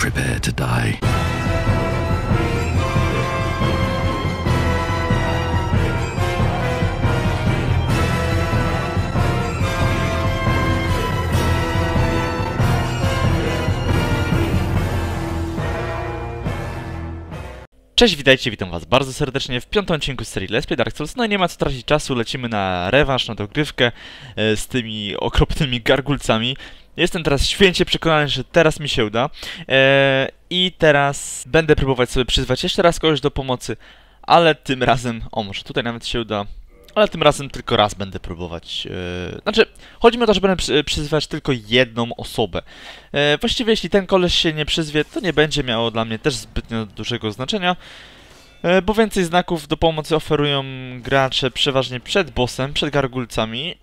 Prepare to die. Cześć, witajcie, witam was bardzo serdecznie w piątym odcinku serii Let's Play Dark Souls. No i nie ma co tracić czasu, lecimy na rewanż, na dogrywkę e, z tymi okropnymi gargulcami. Jestem teraz święcie przekonany, że teraz mi się uda. E, I teraz będę próbować sobie przyzwać jeszcze raz kogoś do pomocy, ale tym razem, o może tutaj nawet się uda, ale tym razem tylko raz będę próbować. E, znaczy, chodzi mi o to, że będę przy, przyzywać tylko jedną osobę. E, właściwie, jeśli ten koleś się nie przyzwie, to nie będzie miało dla mnie też zbytnio dużego znaczenia, e, bo więcej znaków do pomocy oferują gracze przeważnie przed bossem, przed gargulcami.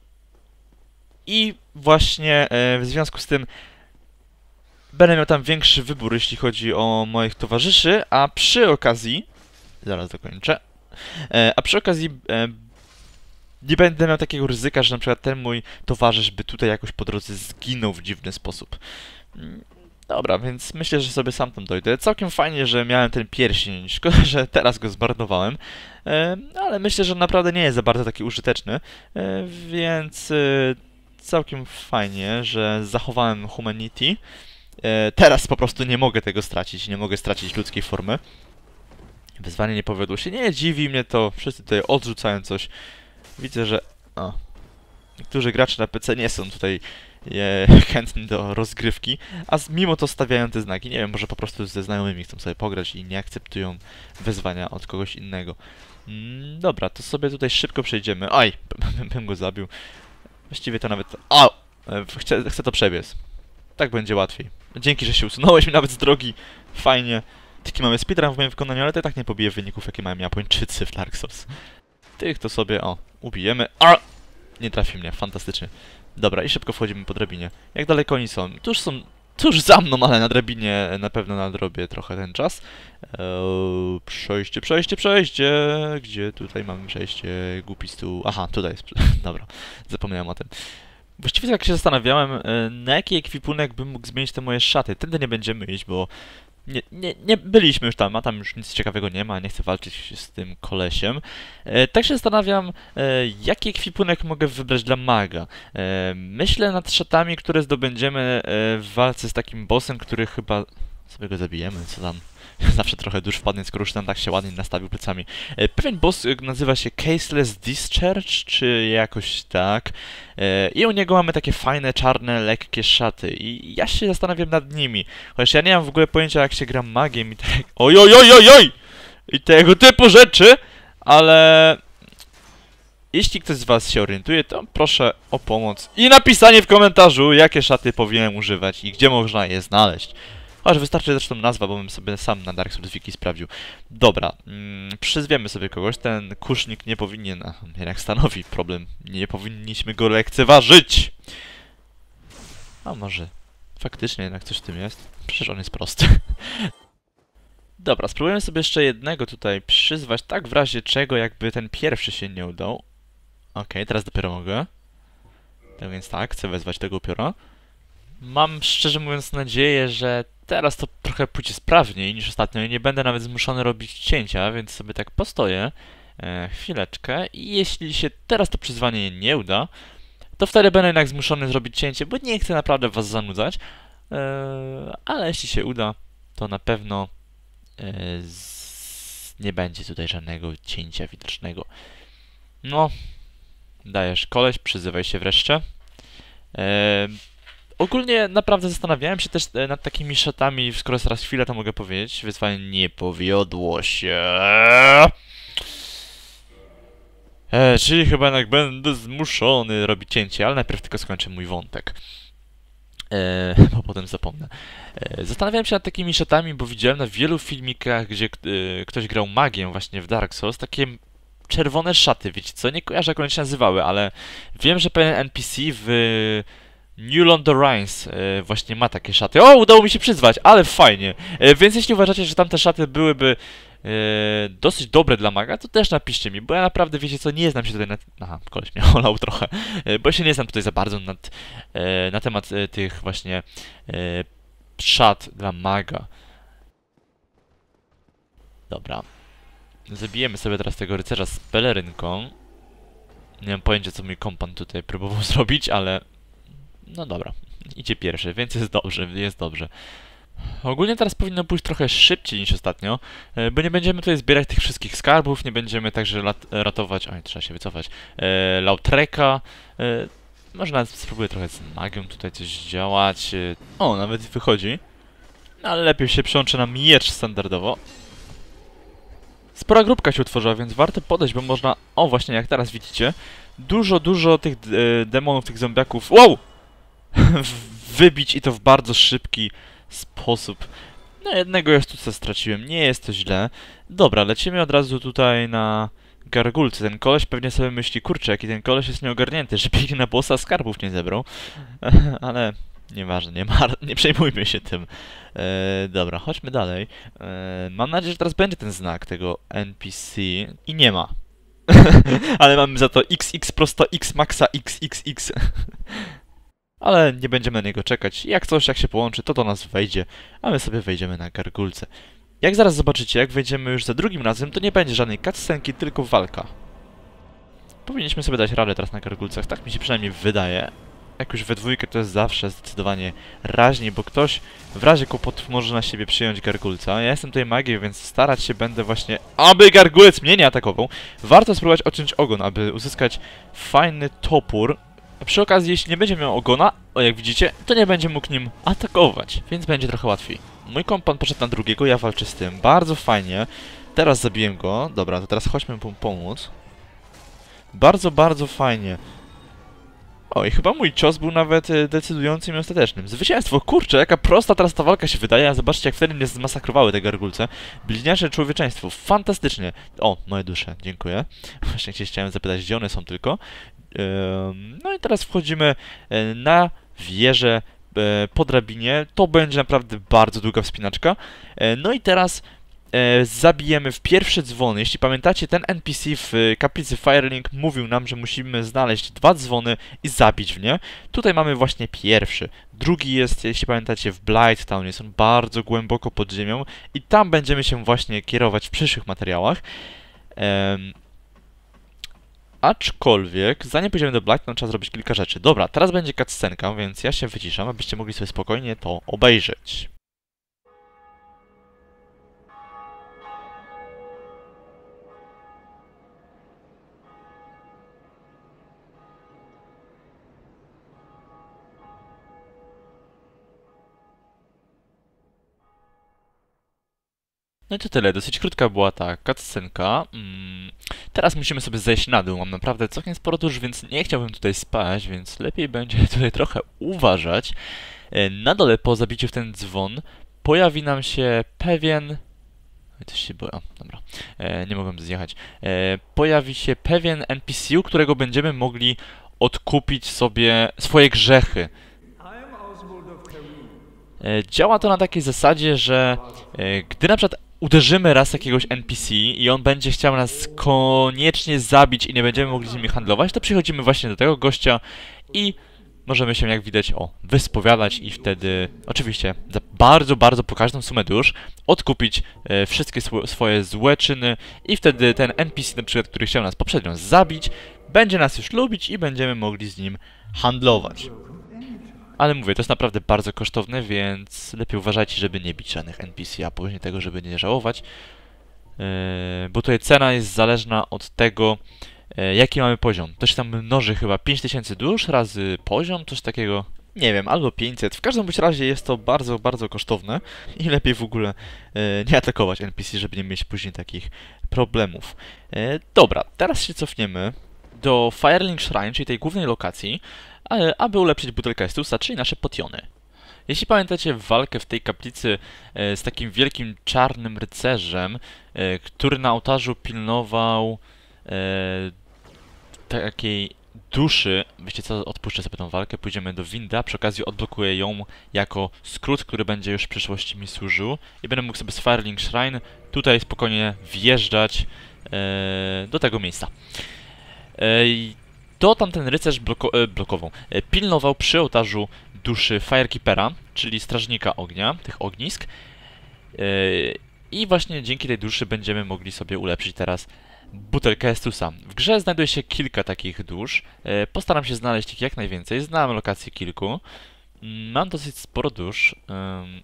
I właśnie w związku z tym będę miał tam większy wybór, jeśli chodzi o moich towarzyszy, a przy okazji. Zaraz dokończę. A przy okazji nie będę miał takiego ryzyka, że na przykład ten mój towarzysz by tutaj jakoś po drodze zginął w dziwny sposób. Mm, Dobra, więc myślę, że sobie sam tam dojdę. Całkiem fajnie, że miałem ten pierścień. Szkoda, że teraz go zmarnowałem. Ale myślę, że naprawdę nie jest za bardzo taki użyteczny. E, więc e, całkiem fajnie, że zachowałem humanity. E, teraz po prostu nie mogę tego stracić. Nie mogę stracić ludzkiej formy. Wyzwanie nie powiodło się. Nie dziwi mnie to. Wszyscy tutaj odrzucają coś. Widzę, że. O. Niektórzy gracze na PC nie są tutaj e, chętni do rozgrywki, a mimo to stawiają te znaki. Nie wiem, może po prostu ze znajomymi chcą sobie pograć i nie akceptują wezwania od kogoś innego. Mm, dobra, to sobie tutaj szybko przejdziemy. Aj, bym go zabił. Właściwie to nawet. O! E, Chcę, chcę to przebiec. Tak będzie łatwiej. Dzięki, że się usunąłeś mi nawet z drogi. Fajnie. Taki mamy speedrun w moim wykonaniu, ale to i tak nie pobije wyników, jakie mają Japończycy w Dark Souls. Tych to sobie, o, ubijemy. A! Nie trafi mnie, fantastycznie. Dobra, i szybko wchodzimy po drabinie. Jak daleko oni są? Tuż są, tuż za mną, ale na drabinie na pewno nadrobię trochę ten czas. Eee, przejście, przejście, przejście! Gdzie tutaj mamy przejście? Głupi stół. Aha, tutaj jest. Dobra, zapomniałem o tym. Właściwie tak się zastanawiałem, e, na jaki ekwipunek bym mógł zmienić te moje szaty. Tędy nie będziemy iść, bo nie, nie, nie byliśmy już tam, a tam już nic ciekawego nie ma, nie chcę walczyć z tym kolesiem. E, tak się zastanawiam, e, jaki ekwipunek mogę wybrać dla maga. E, myślę nad szatami, które zdobędziemy e, w walce z takim bossem, który chyba... sobie go zabijemy, co tam... Zawsze trochę dusz wpadnie, skoro już tam tak się ładnie nastawił plecami. E, pewien boss e, nazywa się Caseless Discharge, czy jakoś tak. E, I u niego mamy takie fajne, czarne, lekkie szaty. I ja się zastanawiam nad nimi. Chociaż ja nie mam w ogóle pojęcia, jak się gra magiem i tak... Oj, oj, oj, oj, oj! I tego typu rzeczy, ale... Jeśli ktoś z was się orientuje, to proszę o pomoc i napisanie w komentarzu, jakie szaty powinienem używać i gdzie można je znaleźć. Aż wystarczy zresztą nazwa, bo bym sobie sam na Dark Souls Wiki sprawdził. Dobra, mm, przyzwiemy sobie kogoś. Ten kusznik nie powinien, a jednak stanowi problem. Nie powinniśmy go lekceważyć. A może faktycznie jednak coś w tym jest? Przecież on jest prosty. Dobra, spróbujemy sobie jeszcze jednego tutaj przyzwać, tak w razie czego jakby ten pierwszy się nie udał. Okej, teraz dopiero mogę. Tak więc tak, chcę wezwać tego upiora. Mam szczerze mówiąc nadzieję, że teraz to trochę pójdzie sprawniej niż ostatnio i nie będę nawet zmuszony robić cięcia, więc sobie tak postoję e, chwileczkę i jeśli się teraz to przyzwanie nie uda, to wtedy będę jednak zmuszony zrobić cięcie, bo nie chcę naprawdę was zanudzać, e, ale jeśli się uda, to na pewno e, z... nie będzie tutaj żadnego cięcia widocznego. No, dajesz koleś, przyzywaj się wreszcie. E, Ogólnie naprawdę zastanawiałem się też e, nad takimi szatami, skoro jest raz chwilę, to mogę powiedzieć. Wyzwanie nie powiodło się. E, czyli chyba jednak będę zmuszony robić cięcie, ale najpierw tylko skończę mój wątek. E, bo potem zapomnę. E, zastanawiałem się nad takimi szatami, bo widziałem na wielu filmikach, gdzie e, ktoś grał magię właśnie w Dark Souls, takie czerwone szaty, wiecie co? Nie kojarzę jak one się nazywały, ale wiem, że pewien NPC w New London Rhines e, właśnie ma takie szaty. O, udało mi się przyzwać, ale fajnie. E, więc jeśli uważacie, że tamte szaty byłyby e, dosyć dobre dla maga, to też napiszcie mi, bo ja naprawdę, wiecie co, nie znam się tutaj na... Aha, koleś mnie olał trochę. E, bo ja się nie znam tutaj za bardzo nad, e, na temat e, tych właśnie szat dla maga. Dobra. Zabijemy sobie teraz tego rycerza z pelerynką. Nie mam pojęcia, co mój kompan tutaj próbował zrobić, ale... No dobra. Idzie pierwszy, więc jest dobrze, jest dobrze. Ogólnie teraz powinno pójść trochę szybciej niż ostatnio, e, bo nie będziemy tutaj zbierać tych wszystkich skarbów, nie będziemy także ratować... Oj, trzeba się wycofać. E, Lautreka. E, może nawet spróbuję trochę z magią tutaj coś działać. E, o, nawet wychodzi. No, ale lepiej się przyłączy na miecz standardowo. Spora grupka się utworzyła, więc warto podejść, bo można... O, właśnie, jak teraz widzicie, dużo, dużo tych e, demonów, tych zombiaków... Wow! Wybić i to w bardzo szybki sposób. No jednego jeszcze straciłem, nie jest to źle. Dobra, lecimy od razu tutaj na gargulce. Ten koleś pewnie sobie myśli, kurczę, jaki ten koleś jest nieogarnięty, że biegnie na bossa skarbów nie zebrał. Ale nieważne, nie, mar nie przejmujmy się tym. E, dobra, chodźmy dalej. E, mam nadzieję, że teraz będzie ten znak tego NPC i nie ma. Ale mamy za to XX prosto X maxa XXX. Ale nie będziemy na niego czekać. Jak coś, jak się połączy, to do nas wejdzie, a my sobie wejdziemy na gargulce. Jak zaraz zobaczycie, jak wejdziemy już za drugim razem, to nie będzie żadnej cutscenki, tylko walka. Powinniśmy sobie dać radę teraz na gargulcach, tak mi się przynajmniej wydaje. Jak już we dwójkę to jest zawsze zdecydowanie raźniej, bo ktoś w razie kłopotów może na siebie przyjąć gargulca. Ja jestem tutaj magiem, więc starać się będę właśnie, aby gargulec mnie nie atakował. Warto spróbować odciąć ogon, aby uzyskać fajny topór, przy okazji, jeśli nie będzie miał ogona, o jak widzicie, to nie będzie mógł nim atakować, więc będzie trochę łatwiej. Mój kompan poszedł na drugiego, ja walczę z tym. Bardzo fajnie. Teraz zabiłem go. Dobra, to teraz chodźmy mu pomóc. Bardzo, bardzo fajnie. O, i chyba mój cios był nawet e, decydującym i ostatecznym. Zwycięstwo! Kurczę, jaka prosta teraz ta walka się wydaje, a zobaczcie jak wtedy mnie zmasakrowały te gargulce. Bliźniacze człowieczeństwo, fantastycznie! O, moje dusze, dziękuję. Właśnie chciałem zapytać, gdzie one są tylko. No i teraz wchodzimy e, na wieżę e, po drabinie. To będzie naprawdę bardzo długa wspinaczka. E, no i teraz zabijemy w pierwszy dzwon. Jeśli pamiętacie, ten NPC w kaplicy Firelink mówił nam, że musimy znaleźć dwa dzwony i zabić w nie. Tutaj mamy właśnie pierwszy. Drugi jest, jeśli pamiętacie, w Blight Town. Jest on bardzo głęboko pod ziemią i tam będziemy się właśnie kierować w przyszłych materiałach. Aczkolwiek, zanim pójdziemy do Black, to trzeba zrobić kilka rzeczy. Dobra, teraz będzie cutscenka, więc ja się wyciszam, abyście mogli sobie spokojnie to obejrzeć. No i to tyle, dosyć krótka była ta cutscenka. Mm, teraz musimy sobie zejść na dół, mam naprawdę całkiem sporo dusz, więc nie chciałbym tutaj spać, więc lepiej będzie tutaj trochę uważać. E, na dole po zabiciu w ten dzwon pojawi nam się pewien... Coś się boję, dobra, e, nie mogłem zjechać. E, pojawi się pewien NPC, którego będziemy mogli odkupić sobie swoje grzechy. Działa to na takiej zasadzie, że gdy na przykład uderzymy raz jakiegoś NPC i on będzie chciał nas koniecznie zabić i nie będziemy mogli z nimi handlować, to przychodzimy właśnie do tego gościa i możemy się, jak widać, o, wyspowiadać i wtedy, oczywiście, za bardzo, bardzo pokaźną sumę dusz, odkupić e, wszystkie sw swoje złe czyny i wtedy ten NPC, na przykład, który chciał nas poprzednio zabić, będzie nas już lubić i będziemy mogli z nim handlować. Ale mówię, to jest naprawdę bardzo kosztowne, więc lepiej uważajcie, żeby nie bić żadnych NPC, a później tego, żeby nie żałować. Yy, bo tutaj cena jest zależna od tego, yy, jaki mamy poziom. To się tam mnoży chyba 5000 dusz razy poziom, coś takiego. Nie wiem, albo 500. W każdym bądź razie jest to bardzo, bardzo kosztowne i lepiej w ogóle yy, nie atakować NPC, żeby nie mieć później takich problemów. Yy, dobra, teraz się cofniemy do Firelink Shrine, czyli tej głównej lokacji aby ulepszyć butelkę Estusa, czyli nasze potiony. Jeśli pamiętacie walkę w tej kaplicy e, z takim wielkim czarnym rycerzem, e, który na ołtarzu pilnował e, takiej duszy, wiecie co, odpuszczę sobie tą walkę, pójdziemy do winda, przy okazji odblokuję ją jako skrót, który będzie już w przyszłości mi służył i będę mógł sobie z Firelink Shrine tutaj spokojnie wjeżdżać do tego miejsca. E, to tamten rycerz bloko e, blokował, e, pilnował przy ołtarzu duszy Firekeepera, czyli strażnika ognia, tych ognisk. Yy, I właśnie dzięki tej duszy będziemy mogli sobie ulepszyć teraz butelkę Estusa. W grze znajduje się kilka takich dusz. Postaram się znaleźć ich jak najwięcej. Znam lokację kilku. Mm, Mam dosyć sporo dusz.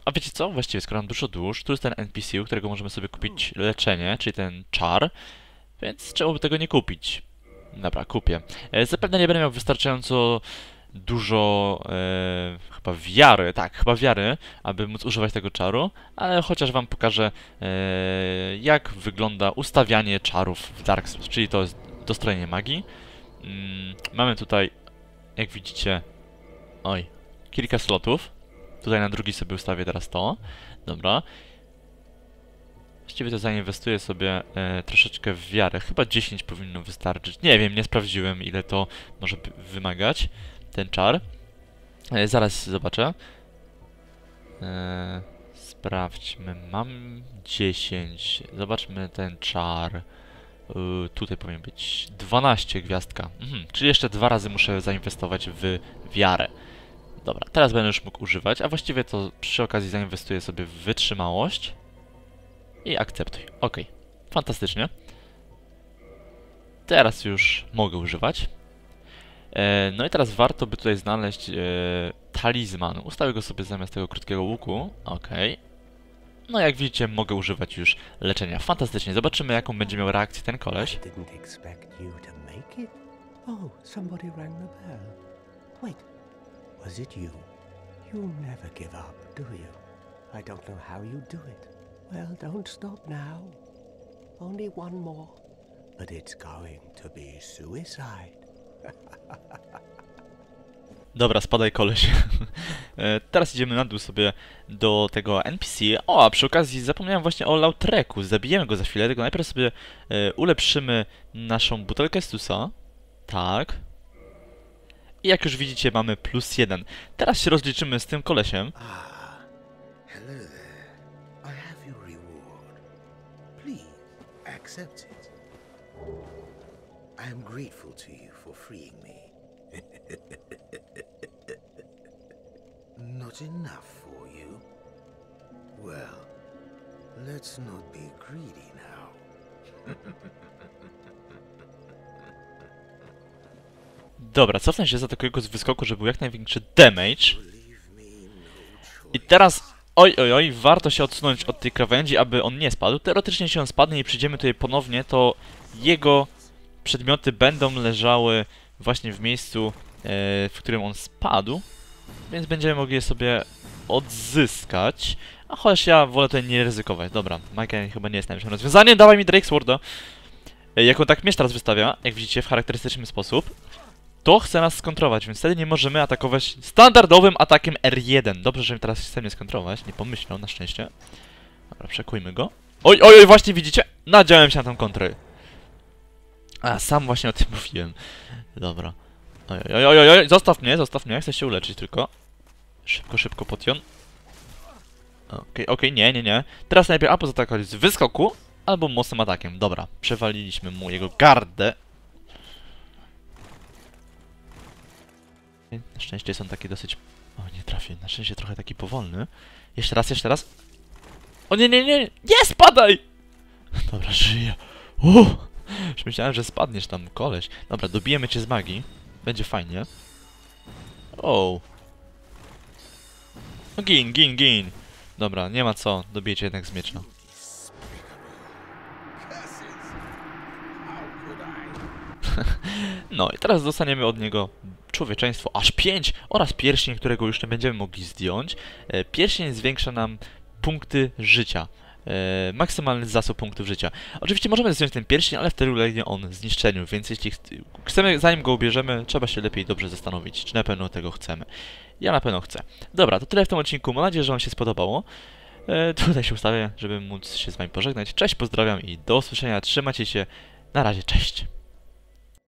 A wiecie co? Właściwie, skoro mam dużo dusz, tu jest ten NPC, u którego możemy sobie kupić leczenie, czyli ten czar. Więc czemu by tego nie kupić? Dobra, kupię. E, zapewne nie będę miał wystarczająco dużo e, chyba wiary, tak, chyba wiary, aby móc używać tego czaru, ale chociaż wam pokażę e, jak wygląda ustawianie czarów w Dark Souls, czyli to jest dostrojenie magii. Mm, mamy tutaj, jak widzicie, oj, kilka slotów. Tutaj na drugi sobie ustawię teraz to. Dobra. Właściwie to zainwestuję sobie e, troszeczkę w wiarę. Chyba 10 powinno wystarczyć. Nie wiem, nie sprawdziłem ile to może wymagać, ten czar. E, zaraz zobaczę. E, sprawdźmy. Mam 10. Zobaczmy ten czar. Y, tutaj powinien być 12 gwiazdka. Mhm, czyli jeszcze dwa razy muszę zainwestować w wiarę. Dobra, teraz będę już mógł używać, a właściwie to przy okazji zainwestuję sobie w wytrzymałość i akceptuj. Ok, fantastycznie. Teraz już mogę używać. E, no i teraz warto by tutaj znaleźć e, talizman. Ustawię go sobie zamiast tego krótkiego łuku. Ok. No jak widzicie, mogę używać już leczenia. Fantastycznie. Zobaczymy, jaką będzie miał reakcję ten koleś. Oh, somebody rang the bell. Wait, was it you? You never give up, do you? I don't know how you do it. Well, don't stop now. Only one more. But it's going to be suicide. Dobra, spadaj koleś. E, Teraz idziemy na dół sobie do tego NPC. O, a przy okazji zapomniałem właśnie o Lautreku. Zabijemy go za chwilę, tylko najpierw sobie e, ulepszymy naszą butelkę Stusa. Tak. I jak już widzicie, mamy plus jeden. Teraz się rozliczymy z tym kolesiem. Ah, accept it. I am grateful to you for freeing me. Not enough for you? Well, let's not be greedy now. Dobra, cofnę się za takiego z wyskoku, żeby był jak największy damage. I teraz, oj, oj, oj, warto się odsunąć od tej krawędzi, aby on nie spadł. Teoretycznie, jeśli on spadnie i przyjdziemy tutaj ponownie, to jego przedmioty będą leżały właśnie w miejscu, e, w którym on spadł. Więc będziemy mogli je sobie odzyskać. A chociaż ja wolę tutaj nie ryzykować. Dobra, Michael chyba nie jest najlepszym rozwiązaniem. Dawaj mi Drake Sworda. E, Jak on tak miecz teraz wystawia, jak widzicie, w charakterystyczny sposób, to chce nas skontrować, więc wtedy nie możemy atakować standardowym atakiem R1. Dobrze, że teraz chce mnie skontrować, nie pomyślał, na szczęście. Dobra, przekujmy go. Oj, oj, oj, właśnie widzicie? Nadziałem się na tą kontrę. A, sam właśnie o tym mówiłem. Dobra. Oj, oj, oj, oj, zostaw mnie, zostaw mnie, chcę się uleczyć tylko. Szybko, szybko, potion. Okej, okej, nie, nie, nie. Teraz najpierw albo zaatakować z wyskoku, albo mocnym atakiem. Dobra, przewaliliśmy mu jego gardę. Na szczęście są takie dosyć... O, nie trafię. Na szczęście trochę taki powolny. Jeszcze raz, jeszcze raz. O nie, nie, nie! Nie spadaj! Dobra, żyję. Uh! Już myślałem, że spadniesz tam, koleś. Dobra, dobijemy cię z magii. Będzie fajnie. O. No gin, gin, gin. Dobra, nie ma co. Dobijecie jednak z miecza. No i teraz dostaniemy od niego człowieczeństwo aż 5 oraz pierścień, którego już nie będziemy mogli zdjąć. E, Pierścień zwiększa nam punkty życia. E, maksymalny zasób punktów życia. Oczywiście możemy zdjąć ten pierścień, ale wtedy ulegnie on zniszczeniu, więc jeśli ch chcemy, zanim go ubierzemy, trzeba się lepiej dobrze zastanowić, czy na pewno tego chcemy. Ja na pewno chcę. Dobra, to tyle w tym odcinku. Mam nadzieję, że Wam się spodobało. E, tutaj się ustawię, żeby móc się z Wami pożegnać. Cześć, pozdrawiam i do usłyszenia. Trzymajcie się. Na razie, cześć.